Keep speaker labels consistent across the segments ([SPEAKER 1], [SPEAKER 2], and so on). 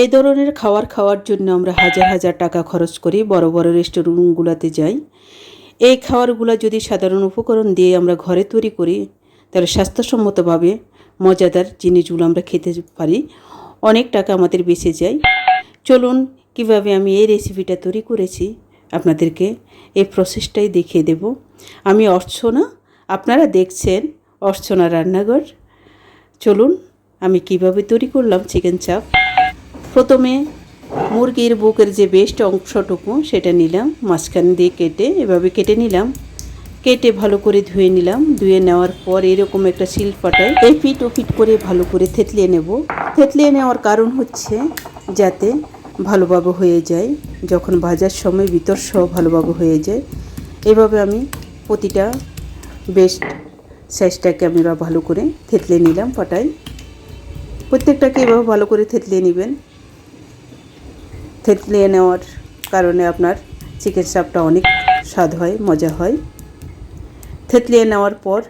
[SPEAKER 1] এই ধরনের খাবার খাওয়ার জন্য আমরা হাজার হাজার টাকা খরচ করি, বড় বড় রেস্টুরেন্টগুলোতে যাই। এই খাবারগুলো যদি সাধারণ উপকরণ দিয়ে আমরা ঘরে তৈরি করি, তাহলে স্বাস্থ্যসম্মতভাবে মজাদার জিনিসগুলো আমরা খেতে পারি। অনেক টাকা আমাদের বেঁচে যায়। চলুন, কীভাবে আমি এই রেসিপিটা তৈরি করেছি, আপনাদেরকে এই প্রসেসটাই দেখিয়ে দেব। আমি অর্চনা, আপনারা দেখছেন অর্চনা রান্নাঘর। চলুন, আমি কীভাবে তৈরি করলাম চিকেন চাপ প্রথমে মুরগির বুকের যে বেস্ট অংশটুকু সেটা নিলাম, মাঝখান দিয়ে কেটে এভাবে কেটে নিলাম। কেটে ভালো করে ধুয়ে নিলাম। ধুয়ে নেওয়ার পর এরকম একটা শিল পাটায় এই ফিট ও ফিট করে ভালো করে থেতলিয়ে নেব। থেতলিয়ে নেওয়ার কারণ হচ্ছে যাতে ভালোভাবে হয়ে যায়। যখন ভাজার সময় ভিতর সহ ভালোভাবে হয়ে যায়। এভাবে আমি প্রতিটা বেস্ট সাইজটাকে আমরা ভালো করে থেতলে নিলাম পাটায় প্রত্যেকটাকে এভাবে ভালো করে থেতলে নেবেন। থেতলিয়ে নেওয়ার কারণে আপনার চিকেন চাপটা অনেক স্বাদ হয়, মজা হয়। থেতলিয়ে নেওয়ার পর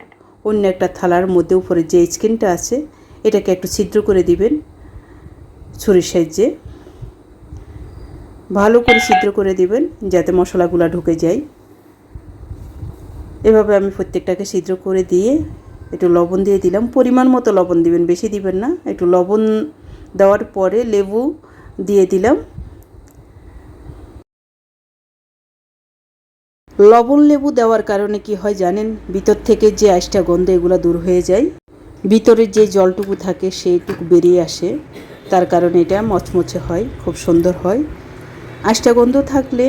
[SPEAKER 1] অন্য একটা থালার মধ্যে উপরে যে স্কিনটা আছে, এটাকে একটু ছিদ্র করে দিবেন ছুরির সাহায্যে। ভালো করে ছিদ্র করে দিবেন যাতে মশলাগুলো ঢুকে যায়। এভাবে আমি প্রত্যেকটাকে ছিদ্র করে দিয়ে একটু লবণ দিয়ে দিলাম। পরিমাণ মতো লবণ দিবেন, বেশি দিবেন না। একটু লবণ দেওয়ার পরে লেবু দিয়ে দিলাম। লবণ লেবু দেওয়ার কারণে কি হয় জানেন? ভিতর থেকে যে আইসটা গন্ধ এগুলো দূর হয়ে যায়, ভিতরের যে জলটুকু থাকে সেইটুকু বেরিয়ে আসে। তার কারণে এটা মচমচে হয়, খুব সুন্দর হয়। আইসটা গন্ধ থাকলে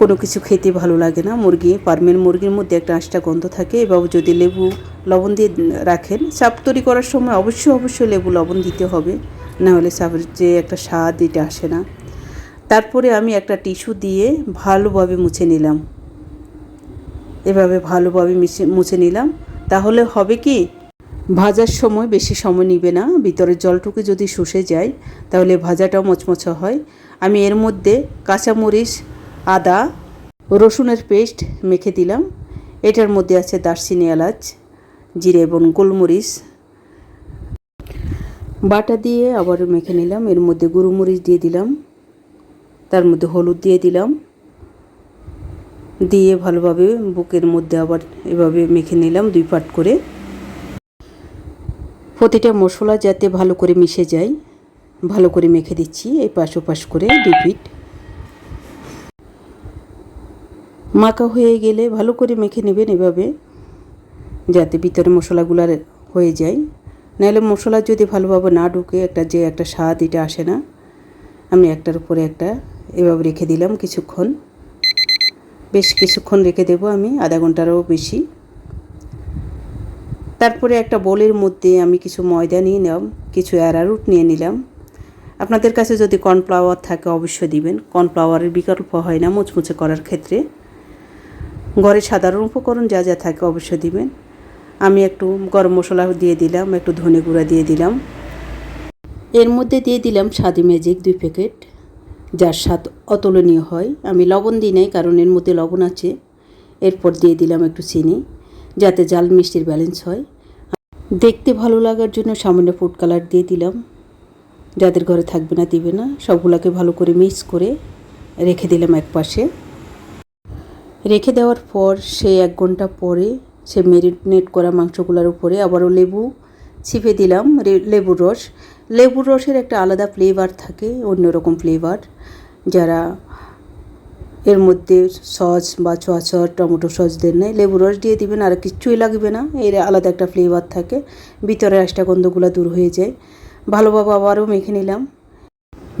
[SPEAKER 1] কোনো কিছু খেতে ভালো লাগে না। মুরগি পারমেন মুরগির মধ্যে একটা আঁশটা গন্ধ থাকে। এবং যদি লেবু লবণ দিয়ে রাখেন চাপ তৈরি করার সময় অবশ্যই অবশ্যই লেবু লবণ দিতে হবে। না হলে চাপের যে একটা স্বাদ, এটা আসে না। তারপরে আমি একটা টিস্যু দিয়ে ভালোভাবে মুছে নিলাম। এভাবে ভালোভাবে মিশে, মুছে নিলাম। তাহলে হবে কি? ভাজার সময় বেশি সময় নিবে না। ভিতরের জলটুকু যদি শুষে যায়, তাহলে ভাজাটাও মচমচা হয়। আমি এর মধ্যে কাঁচামরিচ, আদা, রসুনের পেস্ট মেখে দিলাম। এটার মধ্যে আছে দারচিনি এলাচ, জিরে এবং গোলমরিচ। বাটা দিয়ে আবার মেখে নিলাম। এর মধ্যে গুঁড়োমরিচ দিয়ে দিলাম। তার মধ্যে হলুদ দিয়ে দিলাম। দিয়ে ভালোভাবে বুকের মধ্যে আবার এভাবে মেখে নিলাম দুই পাট করে। প্রতিটা মশলা যাতে ভালো করে মিশে যায়, ভালো করে মেখে দিচ্ছি এই পাশ ওপাশ করে দুই ফিট মাখা হয়ে গেলে ভালো করে মেখে নেবেন এভাবে, যাতে ভিতরে মশলাগুলো হয়ে যায়। নাহলে মশলা যদি ভালোভাবে না ঢুকে, একটা যে একটা স্বাদ এটা আসে না। আমি একটার উপরে একটা এভাবে রেখে দিলাম কিছুক্ষণ। বেশ কিছুক্ষণ রেখে দেব আমি, আধা ঘন্টারও বেশি। তারপরে একটা বোলের মধ্যে আমি কিছু ময়দা নিয়ে নিলাম, কিছু অ্যারারুট নিয়ে নিলাম। আপনাদের কাছে যদি কর্নফ্লাওয়ার থাকে অবশ্যই দিবেন। কর্নফ্লাওয়ারের বিকল্প হয় না মুচমুচে করার ক্ষেত্রে। ঘরে সাধারণ উপকরণ যা যা থাকে অবশ্যই দিবেন। আমি একটু গরম মশলা দিয়ে দিলাম, একটু ধনে গুঁড়া দিয়ে দিলাম। এর মধ্যে দিয়ে দিলাম স্বাদি ম্যাজিক দুই প্যাকেট। যার স্বাদ অতুলনীয় হয়। আমি লবণ দিই নাই, কারণ এর মধ্যে লবণ আছে। এরপর দিয়ে দিলাম একটু চিনি, যাতে জাল মিষ্টির ব্যালেন্স হয়। দেখতে ভালো লাগার জন্য সামান্য ফুড কালার দিয়ে দিলাম। যাদের ঘরে থাকবে না, দিবে না। সবগুলোকে ভালো করে মিক্স করে রেখে দিলাম এক পাশে রেখে দেওয়ার পর সে এক ঘণ্টা পরে সে মেরিনেট করা মাংসগুলোর উপরে আবারও লেবু ছিপে দিলাম লেবুর রস। লেবুর রসের একটা আলাদা ফ্লেভার থাকে, অন্যরকম ফ্লেভার যারা এর মধ্যে সস বা ছোয়া সস টমেটো সস দেন নাই লেবু রস দিয়ে দিবেন আর কিচ্ছুই লাগবে না, এর আলাদা একটা ফ্লেভার থাকে, ভিতরে আষ্টা গন্ধগুলো দূর হয়ে যায়। ভালোভাবে আবারও মেখে নিলাম,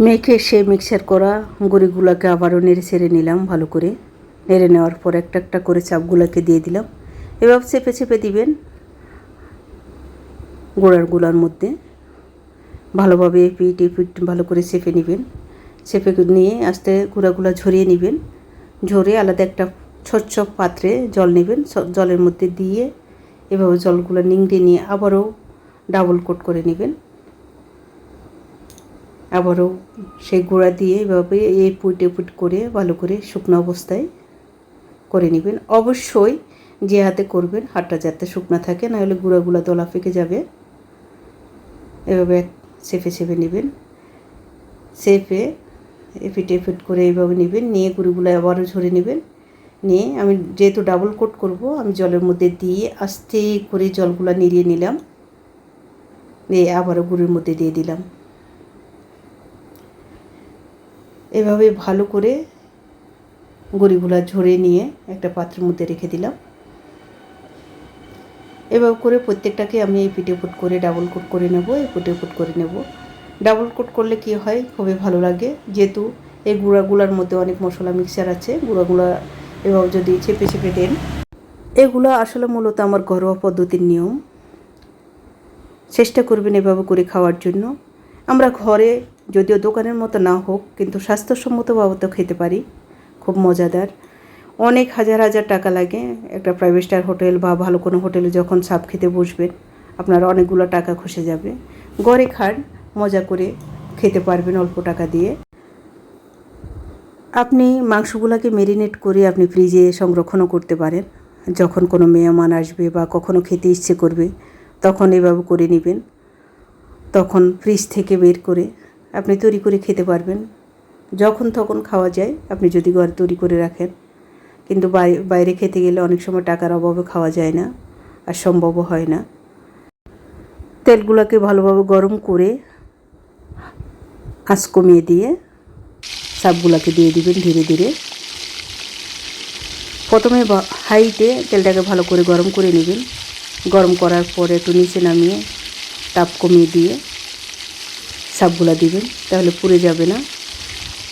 [SPEAKER 1] মেখে সে মিক্সার করা গুঁড়িগুলোকে আবারও নেড়ে ছেড়ে নিলাম ভালো করে, নেড়ে নেওয়ার পর একটা একটা করে চাপগুলোকে দিয়ে দিলাম। এভাবে চেপে চেপে দিবেন, গোড়ারগুলার মধ্যে। ভালোভাবে পিট পিট ভালো করে চেপে নেবেন। চেপে নিয়ে আস্তে গুঁড়াগুলো ঝরিয়ে নেবেন। ঝরে আলাদা একটা স্বচ্ছ পাত্রে জল নেবেন। জলের মধ্যে দিয়ে এভাবে জলগুলো নিংড়ে নিয়ে আবারও ডাবল কোট করে নেবেন। আবারও সেই গুঁড়া দিয়ে এভাবে এই পুট করে ভালো করে শুকনো অবস্থায় করে নেবেন। অবশ্যই যে হাতে করবেন, হাতটা যাতে শুকনা থাকে, নাহলে গুঁড়াগুলো দলা ফেঁকে যাবে। এভাবে চেপে চেপে নেবেন। সেফে এপিট এপিট করে এইভাবে নেবেন। নিয়ে গুঁড়িগুলো আবারও ঝরে নেবেন। নিয়ে আমি যেহেতু ডাবল কোট করব, আমি জলের মধ্যে দিয়ে আস্তে করে জলগুলো নিড়িয়ে নিলাম। নিয়ে আবারও গুঁড়ির মধ্যে দিয়ে দিলাম। এভাবে ভালো করে গড়িগুলা ঝরে নিয়ে একটা পাত্রের মধ্যে রেখে দিলাম। এভাবে করে প্রত্যেকটাকে আমি এই পিঠে ফুট করে ডাবল কোট করে নেব, এই পিঠে ফুট করে নেব। ডাবল কোট করলে কি হয়? খুবই ভালো লাগে। যেহেতু এই গুঁড়াগুলার মধ্যে অনেক মশলা মিক্সার আছে, গুঁড়াগুলা এভাবে যদি চেপে চেপে দেন। এগুলো আসলে মূলত আমার ঘরোয়া পদ্ধতির নিয়ম। চেষ্টা করবেন এভাবে করে খাওয়ার জন্য। আমরা ঘরে যদিও দোকানের মতো না হোক, কিন্তু স্বাস্থ্যসম্মতভাবে তো খেতে পারি। খুব মজাদার। অনেক হাজার হাজার টাকা লাগে একটা প্রাইভেট স্টার হোটেল বা ভালো কোনো হোটেলে যখন সাপ খেতে বসবেন, আপনার অনেকগুলো টাকা খসে যাবে। ঘরে খান, মজা করে খেতে পারবেন অল্প টাকা দিয়ে। আপনি মাংসগুলোকে মেরিনেট করে আপনি ফ্রিজে সংরক্ষণও করতে পারেন। যখন কোনো মেহমান আসবে বা কখনো খেতে ইচ্ছে করবে, তখন এভাবে করে নেবেন। তখন ফ্রিজ থেকে বের করে আপনি তৈরি করে খেতে পারবেন। যখন তখন খাওয়া যায়, আপনি যদি ঘরে তৈরি করে রাখেন। কিন্তু বাই- বাইরে খেতে গেলে অনেক সময় টাকার অভাবে খাওয়া যায় না আর সম্ভবও হয় না। তেলগুলোকে ভালোভাবে গরম করে আঁচ কমিয়ে দিয়ে সাপগুলোকে দিয়ে দিবেন ধীরে ধীরে। প্রথমে হাইটে তেলটাকে ভালো করে গরম করে নেবেন। গরম করার পরে একটু নিচে নামিয়ে তাপ কমিয়ে দিয়ে সাপগুলা দিবেন, তাহলে পুড়ে যাবে না।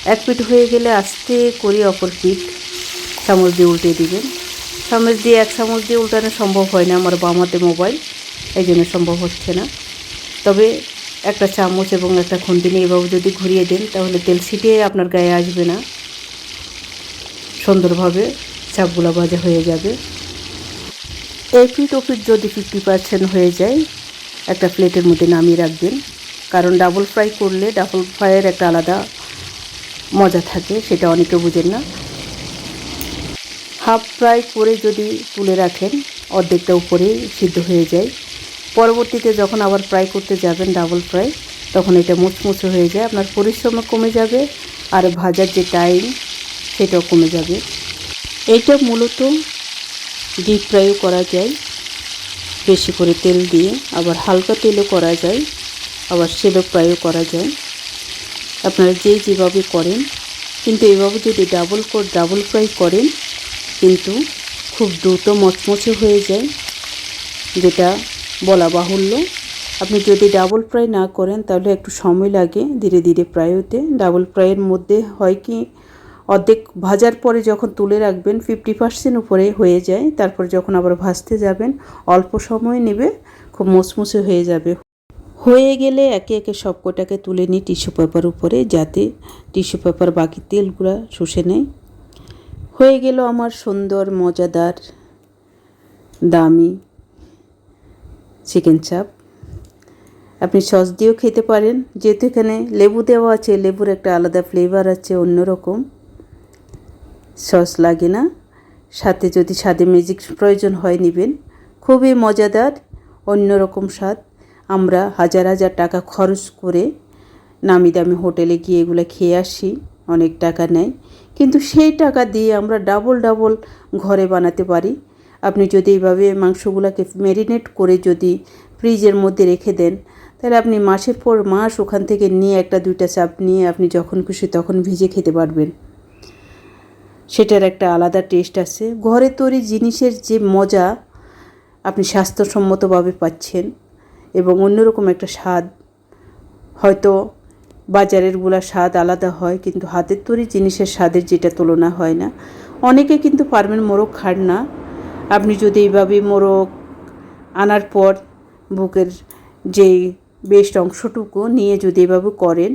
[SPEAKER 1] এক পিঠ হয়ে গেলে আস্তে করে অপর পিঠ চামচ দিয়ে উল্টে দিবেন। চামচ দিয়ে এক চামচ দিয়ে উল্টানো সম্ভব হয় না, আমার বামাতে মোবাইল, এই জন্য সম্ভব হচ্ছে না। তবে একটা চামচ এবং একটা খুন্তি নিয়ে এভাবে যদি ঘুরিয়ে দেন, তাহলে তেল ছিটিয়ে আপনার গায়ে আসবে না। সুন্দরভাবে চাপগুলো ভাজা হয়ে যাবে। এই পিঠ ও পিঠ যদি ফিফটি পার্সেন্ট হয়ে যায়, একটা প্লেটের মধ্যে নামিয়ে রাখবেন। কারণ ডাবল ফ্রাই করলে ডাবল ফ্রাইয়ের একটা আলাদা মজা থাকে, সেটা অনেকে বুঝেন না। হাফ ফ্রাই করে যদি তুলে রাখেন, অর্ধেকটা উপরে সিদ্ধ হয়ে যায়। পরবর্তীতে যখন আবার ফ্রাই করতে যাবেন ডাবল ফ্রাই, তখন এটা মুচমুচে হয়ে যায়, আপনার পরিশ্রমও কমে যাবে আর ভাজার যে টাইম সেটাও কমে যাবে। এটা মূলত ডিপ ফ্রাইও করা যায়। বেশি করে তেল দিয়ে আবার হালকা তেলও করা যায়, আবার সেলো ফ্রাইও করা যায়। আপনারা যে যেভাবে করেন, কিন্তু এভাবে যদি ডাবল ডাবল ফ্রাই করেন কিন্তু খুব দ্রুত মচমচে হয়ে যায়। যেটা বলা বাহুল্য। আপনি যদি ডাবল ফ্রাই না করেন, তাহলে একটু সময় লাগে ধীরে ধীরে ফ্রাই হতে। ডাবল ফ্রাইয়ের মধ্যে হয় কি, অর্ধেক ভাজার পরে যখন তুলে রাখবেন ফিফটি পার্সেন্ট উপরে হয়ে যায়। তারপর যখন আবার ভাজতে যাবেন, অল্প সময় নেবে, খুব মুসমুসে হয়ে যাবে। হয়ে গেলে একে একে সব কটাকে তুলে নিই টিস্যু পেপার উপরে, যাতে টিস্যু পেপার বাকি তেলগুলো শুষে নেয়। হয়ে গেল আমার সুন্দর, মজাদার, দামি চিকেন চাপ আপনি সস দিয়েও খেতে পারেন, যেহেতু এখানে লেবু দেওয়া আছে, লেবুর একটা আলাদা ফ্লেভার আছে, অন্যরকম। সস লাগে না। সাথে যদি স্বাদে ম্যাজিক প্রয়োজন হয় নেবেন। খুবই মজাদার, অন্যরকম স্বাদ। আমরা হাজার হাজার টাকা খরচ করে নামি দামি হোটেলে গিয়ে এগুলো খেয়ে আসি। অনেক টাকা নেয়। কিন্তু সেই টাকা দিয়ে আমরা ডাবল ডাবল ঘরে বানাতে পারি। আপনি যদি এইভাবে মাংসগুলোকে ম্যারিনেট করে যদি ফ্রিজের মধ্যে রেখে দেন, তাহলে আপনি মাসের পর মাস ওখান থেকে নিয়ে একটা দুইটা চাপ নিয়ে আপনি যখন খুশি তখন ভিজে খেতে পারবেন। সেটার একটা আলাদা টেস্ট আছে। ঘরে তৈরি জিনিসের যে মজা আপনি স্বাস্থ্যসম্মতভাবে পাচ্ছেন এবং অন্যরকম একটা স্বাদ হয়তো বাজারেরগুলা স্বাদ আলাদা হয়, কিন্তু হাতের তৈরি জিনিসের স্বাদের যেটা তুলনা হয় না। অনেকে কিন্তু পারবেন মোরগ খান না। আপনি যদি এইভাবে মোরগ আনার পর বুকের যেই বেস্ট অংশটুকু নিয়ে যদি এভাবে করেন,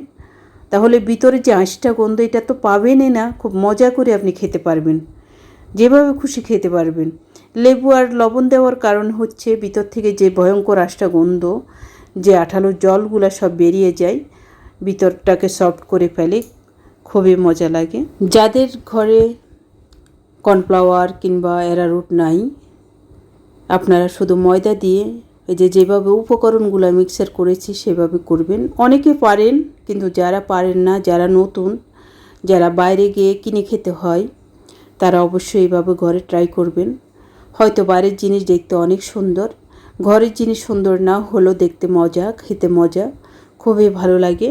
[SPEAKER 1] তাহলে ভিতরে যে আঁশটা গন্ধ, এটা তো পাবেনই না। খুব মজা করে আপনি খেতে পারবেন। যেভাবে খুশি খেতে পারবেন। লেবু আর লবণ দেওয়ার কারণ হচ্ছে ভিতর থেকে যে ভয়ঙ্কর আঁশটা গন্ধ, যে আঠালো জলগুলা সব বেরিয়ে যায় ভিতরটাকে সফট করে ফেলে, খুবই মজা লাগে। যাদের ঘরে কর্নফ্লাওয়ার কিংবা অ্যারারুট নাই, আপনারা শুধু ময়দা দিয়ে এই যে যেভাবে উপকরণগুলো মিক্সার করেছি সেভাবে করবেন। অনেকে পারেন, কিন্তু যারা পারেন না, যারা নতুন, যারা বাইরে গিয়ে কিনে খেতে হয়, তারা অবশ্যই এইভাবে ঘরে ট্রাই করবেন। হয়তো বাইরের জিনিস দেখতে অনেক সুন্দর, ঘরের জিনিস সুন্দর না, হলেও দেখতে মজা, খেতে মজা, খুবই ভালো লাগে।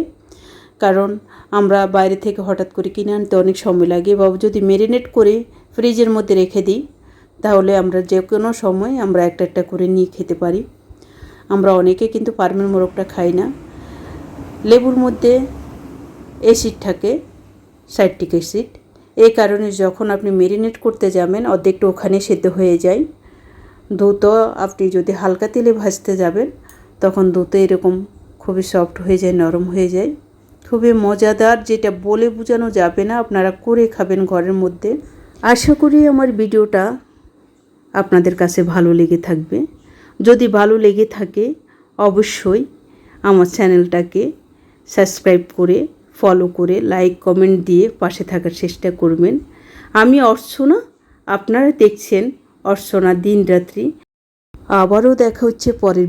[SPEAKER 1] কারণ আমরা বাইরে থেকে হঠাৎ করে কিনে আনতে অনেক সময় লাগে। বা যদি মেরিনেট করে ফ্রিজের মধ্যে রেখে দিই, তাহলে আমরা যে কোনো সময় আমরা একটা একটা করে নিয়ে খেতে পারি। আমরা অনেকে কিন্তু পারমের মোরগটা খাই না। লেবুর মধ্যে অ্যাসিড থাকে সাইট্রিক অ্যাসিড এই কারণে যখন আপনি মেরিনেট করতে যাবেন, অর্ধেকটা ওখানে সেদ্ধ হয়ে যায়। দুধ আপনি যদি হালকা তেলে ভাজতে যাবেন, তখন দুধ এরকম খুবই সফট হয়ে যায়, নরম হয়ে যায়। খুবই মজাদার যেটা বলে বোঝানো যাবে না, আপনারা করে খাবেন ঘরের মধ্যে। আশা করি আমার ভিডিওটা আপনাদের কাছে ভালো লেগে থাকবে। যদি ভালো লেগে থাকে, অবশ্যই আমার চ্যানেলটাকে সাবস্ক্রাইব করে, ফলো করে, লাইক, কমেন্ট দিয়ে পাশে থাকার চেষ্টা করবেন। আমি অর্চনা, আপনারা দেখছেন অর্চনা দিন রাত্রি আবারও দেখা হচ্ছে পরের